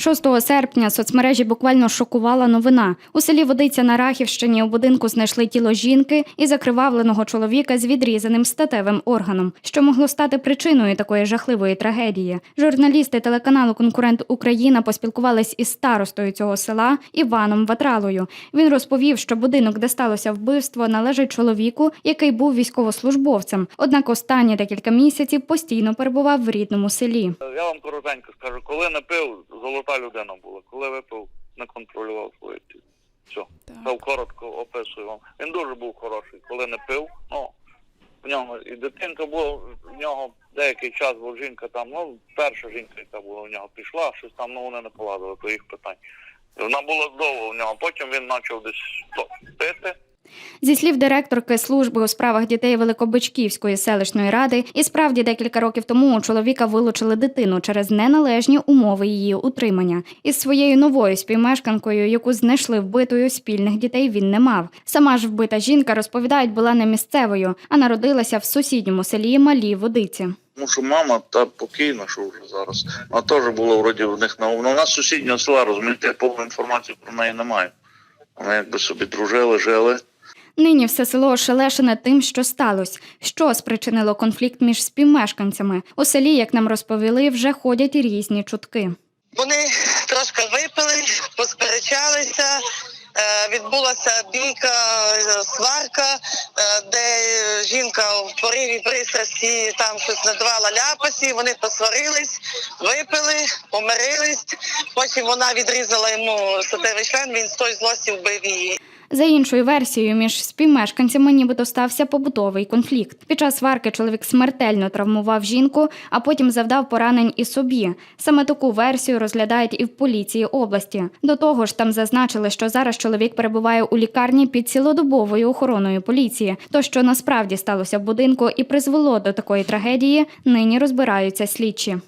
6 серпня соцмережі буквально шокувала новина. У селі Водиця на Рахівщині у будинку знайшли тіло жінки і закривавленого чоловіка з відрізаним статевим органом, що могло стати причиною такої жахливої трагедії. Журналісти телеканалу Конкурент Україна поспілкувались із старостою цього села Іваном Ватралою. Він розповів, що будинок, де сталося вбивство, належить чоловіку, який був військовослужбовцем. Однак останні декілька місяців постійно перебував в рідному селі. Я вам коротенько скажу, коли не пив, золота людина була. Коли випив, не контролював свої ці. Все. Це коротко описую вам. Він дуже був хороший. Коли не пив, ну в нього і дитинка була, в нього деякий час, бо жінка там, ну, перша жінка, яка була в нього, пішла, щось там, ну вони не поладили до їх питань. Вона була довго в нього, потім він почав десь пити. Зі слів директорки служби у справах дітей Великобичківської селищної ради, і справді декілька років тому у чоловіка вилучили дитину через неналежні умови її утримання. Із своєю новою співмешканкою, яку знайшли вбитою, спільних дітей він не мав. Сама ж вбита жінка розповідають, була не місцевою, а народилася в сусідньому селі Малій Водиці. Тому що мама та покійна, що вже зараз. Вона теж була вроді в них на ну, вона з сусіднього села, розумієте, повну інформацію про неї не маю. Вони якби собі дружили, жили. Нині все село ошелешене тим, що сталося. Що спричинило конфлікт між співмешканцями? У селі, як нам розповіли, вже ходять різні чутки. Вони трошки випили, посперечалися. е, Відбулася бійка, е, сварка, де жінка в пориві пристрасті там щось надавала ляпасі. Вони посварились, випили, помирились. Потім вона відрізала йому статевий член. Він з тої злості вбив її. За іншою версією, між співмешканцями нібито стався побутовий конфлікт. Під час сварки чоловік смертельно травмував жінку, а потім завдав поранень і собі. Саме таку версію розглядають і в поліції області. До того ж, там зазначили, що зараз чоловік перебуває у лікарні під цілодобовою охороною поліції. То, що насправді сталося в будинку і призвело до такої трагедії, нині розбираються слідчі.